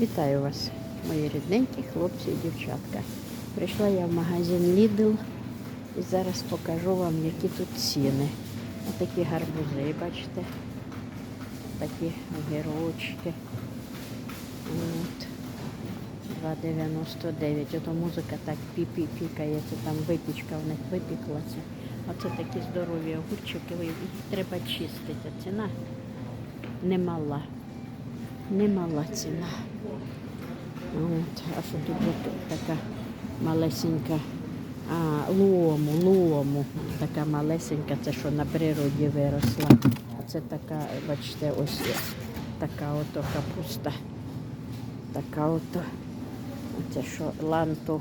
Вітаю вас, мої рідненькі хлопці і дівчатка. Прийшла я в магазин Lidl і зараз покажу вам, які тут ціни. Отакі гарбузи, бачите, такі огірочки. От. 2,99. Ото музика так пі-пі пікається, там випічка в них випіклася. Оце такі здорові огурчики, їх треба чистити. Ціна немала. Немала ціна. А що тут така малесенька, а, лому, лому, така малесенька, це що на природі виросла. А це така, бачите, ось є така ото капуста. Така ото, оце що ланту.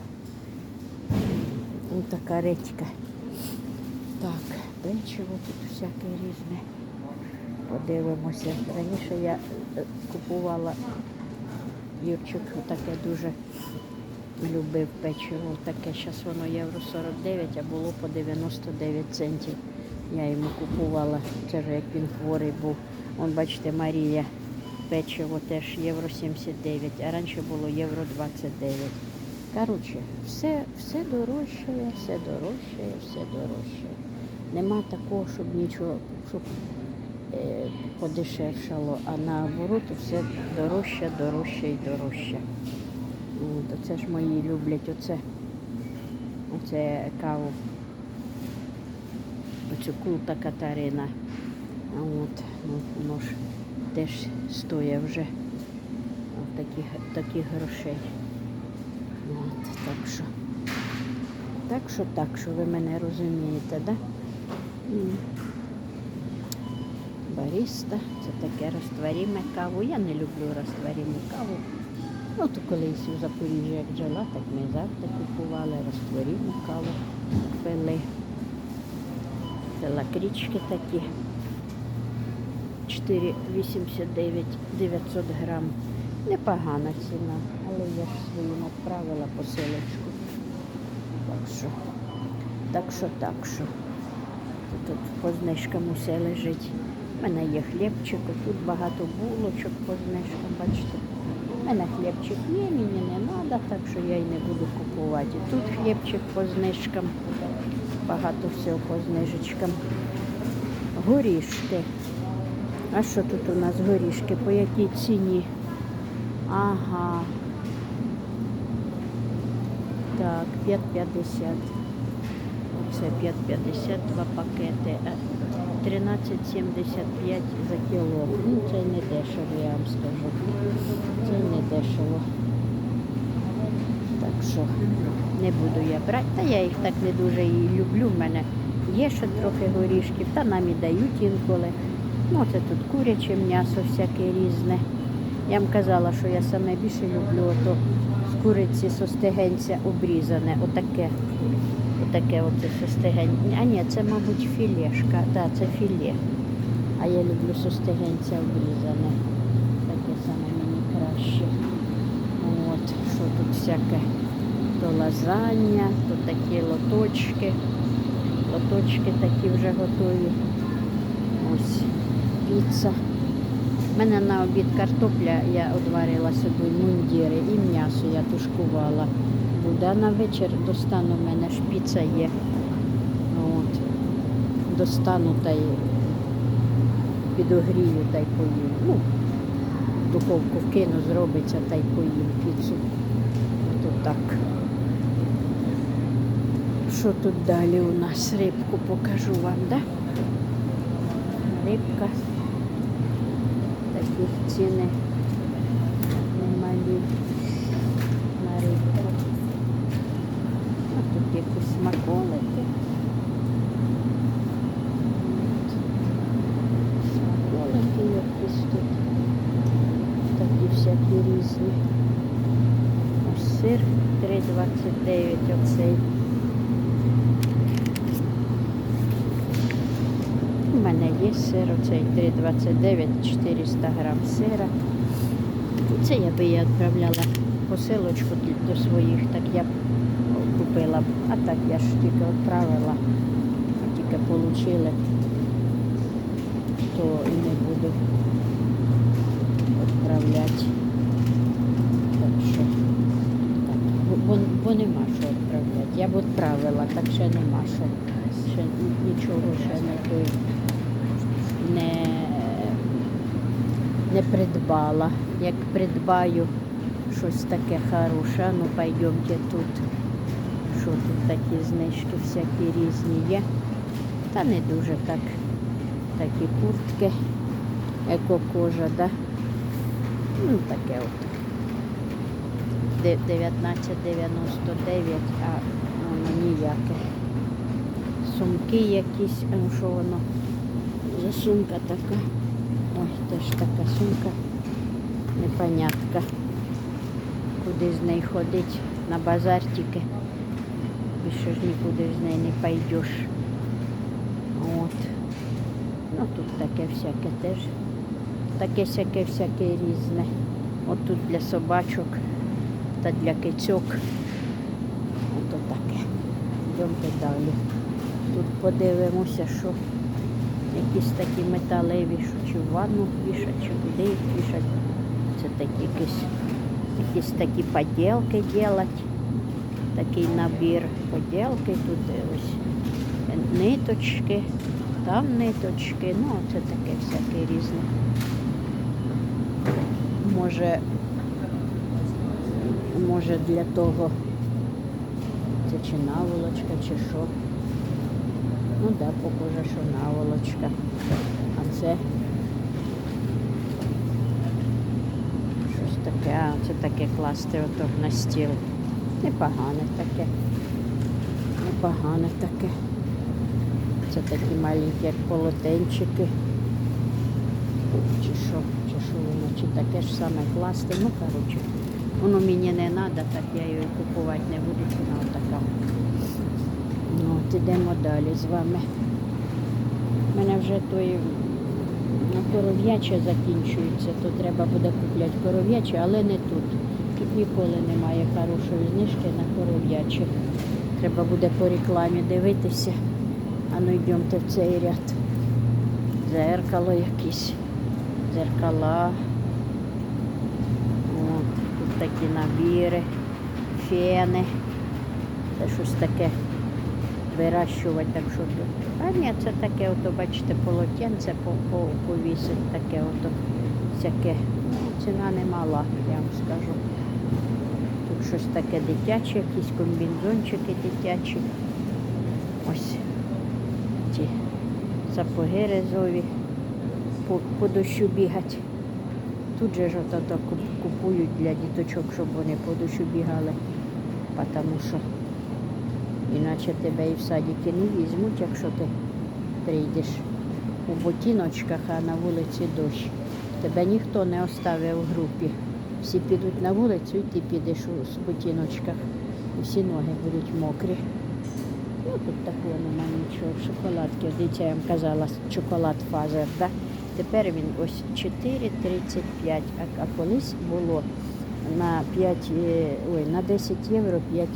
Ось така редька. Так, печиво тут всяке різне. Подивимося. Раніше я е, купувала Юрчик таке дуже любив печиво. Таке зараз воно євро 49, а було по 99 центів. Я йому купувала, це вже як він хворий був. Он, бачите, Марія печиво теж євро 79, а раніше було євро 29. Коротше, все, все дорожчає, все дорожчає, все дорожчає. Нема такого, щоб нічого, щоб подешевшало, а наоборот все дорожче, дорожче і дорожче. От, оце ж мої люблять оце, оце каву, оцю култа Катарина. От, ну, воно ж теж стоїть вже от таких, таких грошей. От, так що, так що, так що ви мене розумієте, да? Баріста, це таке розтворіме каву. Я не люблю розтворіму каву. Ну, то колись у Запоріжжі як жила, так ми завжди купували розтворіму каву, пили. Це лакрічки такі. 4,89 900 грам. Непогана ціна, але я своїм відправила посилочку. Так що, так що, так що. Тут по знижкам усе лежить. У мене є хлібчик, тут багато булочок по знижкам, бачите. У мене хлібчик є, мені не треба, так що я й не буду купувати. Тут хлібчик по знижкам, багато всього по знижечкам. Горішки. А що тут у нас горішки? По якій ціні? Ага. Так, 5,50. Оце 5,50 два пакети. А 13,75 за кіло. Ну, це не дешево, я вам скажу. Це не дешево. Так що не буду я брати. Та я їх так не дуже і люблю. В мене є ще трохи горішків, та нам і дають інколи. Ну, це тут куряче м'ясо всяке різне. Я вам казала, що я саме більше люблю ото з куриці состегенця обрізане. Отаке. Отаке оце состегенця. А ні, це, мабуть, філешка. Так, це філе. А я люблю состегенця обрізане. Таке саме мені краще. От, що тут всяке. То лазання, то такі лоточки. Лоточки такі вже готові. Ось піца. У мене на обід картопля, я одварила собі мундіри і м'ясо я тушкувала. Буде на вечір достану, в мене ж піца є. От. Достану та й підогрію та й поїм. Ну, духовку вкину, зробиться та й поїм піцу. Ото так. Що тут далі у нас? Рибку покажу вам, да? Рибка. Такі ціни немалі на рибку. А тут якісь смаколики. Смаколики якісь тут. Такі всякі різні. Ось сир 3,29 оцей. У мене є сир, оцей 3,29, 400 грам сира. Це я би я відправляла посилочку до своїх, так я б купила. А так я ж тільки відправила, тільки отримали, то і не буду відправляти. Так що, бо нема що відправляти. Я б відправила, так ще нема що. Ще нічого ще не не, не придбала. Як придбаю щось таке хороше, ну пойдемте тут. Що тут такі знижки всякі різні є. Та не дуже так. Такі куртки, екокожа, да? Ну, таке от. 19,99, а воно ніяке. Сумки якісь, ну що воно? За сумка така. Ой, теж така сумка. Непонятка. Куди з нею ходить? На базар. Більше ж нікуди з нею не пойдеш. От. Ну тут таке всяке теж. Таке всяке всяке різне. От тут для собачок та для кицьок. Ото таке. Йдемте далі. Тут подивимося, що якісь такі металеві, що чи в ванну вішать, чи куди їх вішать. Це такі якісь, якісь такі поділки делать. Такий набір поділки. Тут ось ниточки, там ниточки, ну це таке всяке різне. Може, може для того, це чи наволочка, чи що. Ну так, да, похоже, що наволочка. А це щось таке, а це таке класти ото на стіл. Непогане таке. Непогане таке. Це такі маленькі, як полотенчики. Чи що, чи що воно, чи таке ж саме класти. Ну, коротше, воно мені не треба, так я її купувати не буду, вона така. Ну, от ідемо далі з вами. У мене вже той на коров'яче закінчується, то треба буде купляти коров'яче, але не тут. Ніколи немає хорошої знижки на коров'яче. Треба буде по рекламі дивитися. А ну йдемте в цей ряд. Зеркало якесь, зеркала. Тут такі набіри, фени. Це щось таке вирощувати, так що тут. А ні, це таке, ото, бачите, полотенце по, по, повісить, таке ото всяке. Ну, ціна немала, я вам скажу. Щось таке дитяче, якісь комбінзончики дитячі. Ось ці сапоги резові по, по дощу бігать. Тут же ж ото купують для діточок, щоб вони по дощу бігали, тому що іначе тебе і в садики не візьмуть, якщо ти прийдеш у ботиночках, а на вулиці дощ. Тебе ніхто не оставив в групі. Всі підуть на вулицю і ти підеш у з. І всі ноги будуть мокрі. Ну тут такого немає нічого. Шоколадки. Дивіться, я вам казала, шоколад фазер, да? Тепер він ось 4,35, а, колись було на 5, е, ой, на 10 євро 5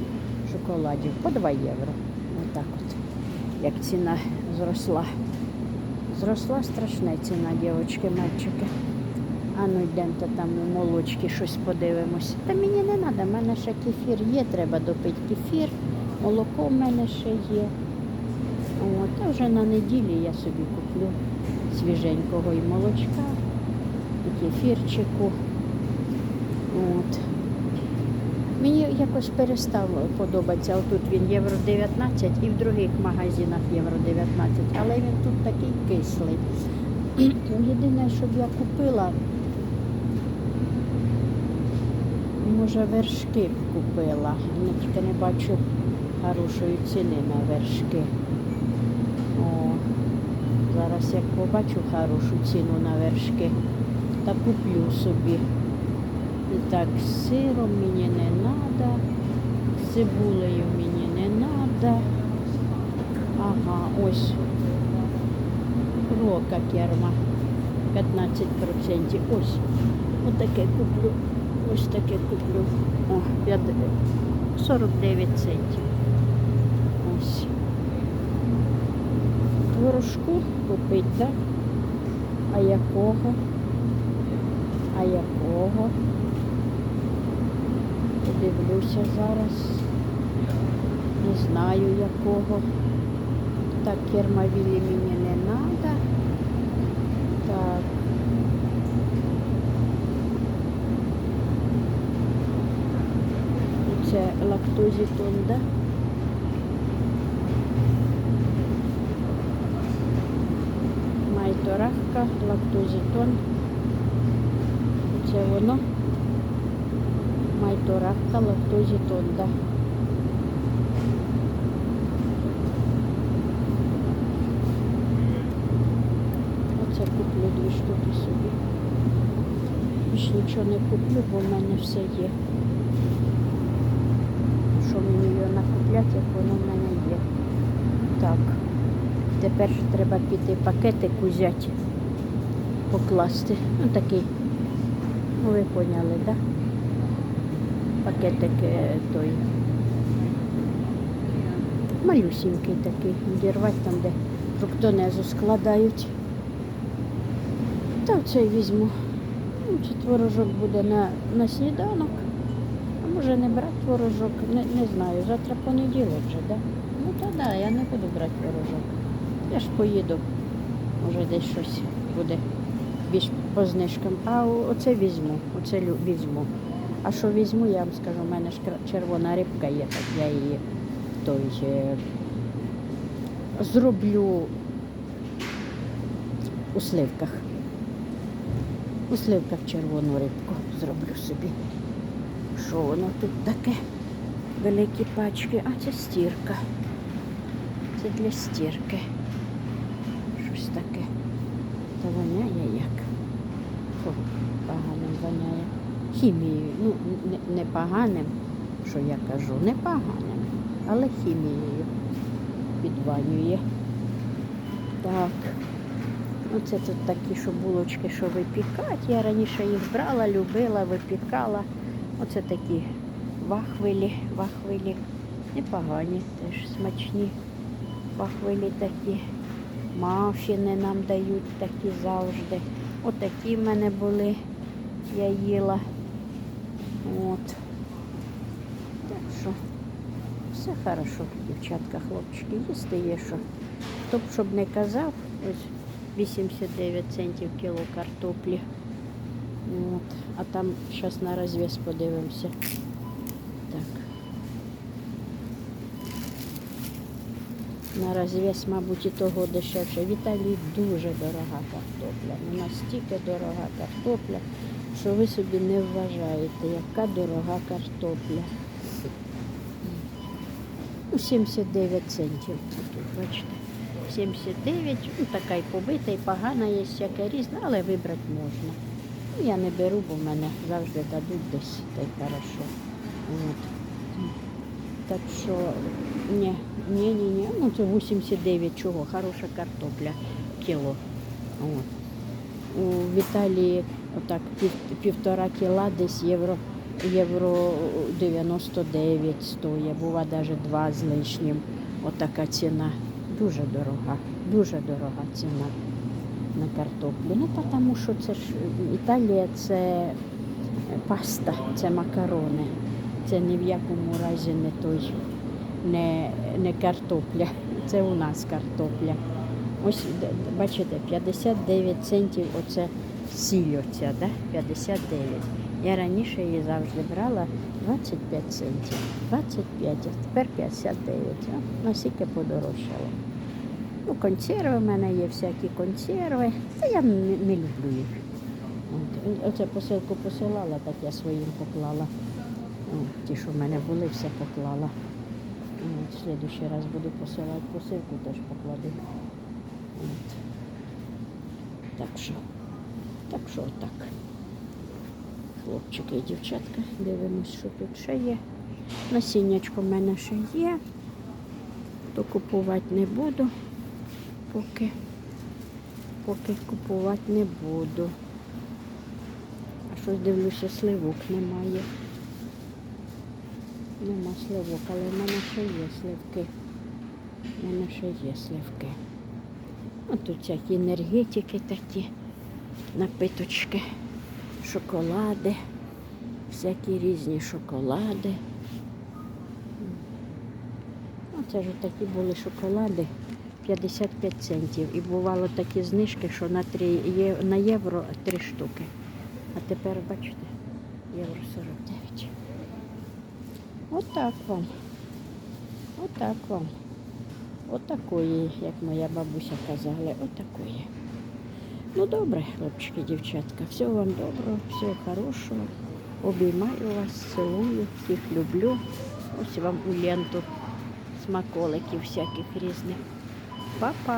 шоколадів, по 2 євро. Отак от. Як ціна зросла. Зросла страшна ціна, дівчатки, мальчики. А ну йдемте там у молочки щось подивимось. Та мені не треба, в мене ще кефір є, треба допити кефір. Молоко в мене ще є. От, вже на неділі я собі куплю свіженького і молочка, і кефірчику. От. Мені якось перестав подобатися. Отут він євро 19 і в других магазинах євро 19, але він тут такий кислий. Єдине, щоб я купила, може вершки купила. Я тільки не бачу хорошої ціни на вершки. О, зараз як побачу хорошу ціну на вершки, та куплю собі. І так, сиром мені не треба, цибулею мені не треба. Ага, ось рока керма 15%. Ось, отаке куплю. Ось таке куплю. О, 49 центів. Ось. Творожку купить, так? А якого? А якого? Подивлюся зараз. Не знаю якого. Так, кермовілі мені не треба. Так. Це лактозітон, да? Майторахка, лактозітон. Це воно. Майторахка, лактозітон. Оце куплю дві штуки собі. Більш нічого не куплю, бо в мене все є. Що мені його накупляти, як воно в мене є. Так. Тепер треба піти пакетик узяти, покласти. Ну такий. Ну ви поняли, так? Пакетик е, той. Малюсінький такий. Дірвати там, де фруктонезу складають. Та цей візьму. Ну, чи творожок буде на, на сніданок. Може не брати творожок, не, не знаю. Завтра понеділок вже, да? Ну то да, я не буду брати творожок. Я ж поїду. Може десь щось буде більш по знижкам. А оце візьму, оце візьму. А що візьму, я вам скажу, у мене ж червона рибка є, так я її той, е, зроблю у сливках. У сливках червону рибку зроблю собі. Що воно тут таке? Великі пачки, а це стірка. Це для стірки. Щось таке. Та воняє як. Фу, поганим воняє. Хімією. Ну, не, не поганим, що я кажу, не поганим, але хімією підванює. Так. Оце тут такі, що булочки, що випікати. Я раніше їх брала, любила, випікала. Оце такі вахвилі, вахвилі. Непогані, теж смачні. Вахвилі такі. Мафіни нам дають такі завжди. Отакі в мене були. Я їла. От. Так що все хорошо, дівчатка, хлопчики, їсти є що. Хто б щоб не казав, ось 89 центів кіло картоплі. От. А там зараз на розв'яз подивимося. Так. На розв'яз, мабуть, і того дешевше. В Італії дуже дорога картопля. Ну, настільки дорога картопля, що ви собі не вважаєте, яка дорога картопля. Ну, 79 центів. Тут, бачите. 79, ну така і побита, і погана є, всяке різне, але вибрати можна. Ну, я не беру, бо в мене завжди дадуть десь, та й хорошо. От. Так що, ні, ні, ні, ні. Ну це 89 чого, хороша картопля кіло. От. У Віталії отак пів, півтора кіла десь євро, євро 99 стоїть, бува навіть два з лишнім. Отака ціна. Дуже дорога, дуже дорога ціна на картоплю. Ну, тому що це ж Італія це паста, це макарони. Це ні в якому разі не той, не, не картопля. Це у нас картопля. Ось бачите, 59 центів оце сіль оця, да? 59. Я раніше її завжди брала 25 центів. 25, а тепер 59. А, наскільки подорожчало. Ну, консерви в мене є всякі консерви. Та я не, не люблю їх. От, оце посилку посилала, так я своїм поклала. Ті, що в мене були, все поклала. В следующий раз буду посилати посилку, теж покладу. От. Так що, так що отак. Хлопчики і дівчатка, дивимось, що тут ще є. Насіннячко в мене ще є, то купувати не буду, поки, поки купувати не буду. А щось дивлюся, сливок немає. Нема сливок, але в мене ще є сливки. У мене ще є сливки. Ось тут всякі енергетики такі, напиточки, шоколади, всякі різні шоколади. Це ж такі були шоколади 55 центів. І бувало такі знижки, що на, 3, є, на євро 3 штуки. А тепер, бачите, євро 49. Отак вам. Отак вам. Отакої, як моя бабуся казала, отакої. Ну добре, хлопчики, дівчатка, всього вам доброго, всього хорошого. Обіймаю вас, цілую, всіх люблю. Ось вам у ленту смаколиків всяких різних. Па-па!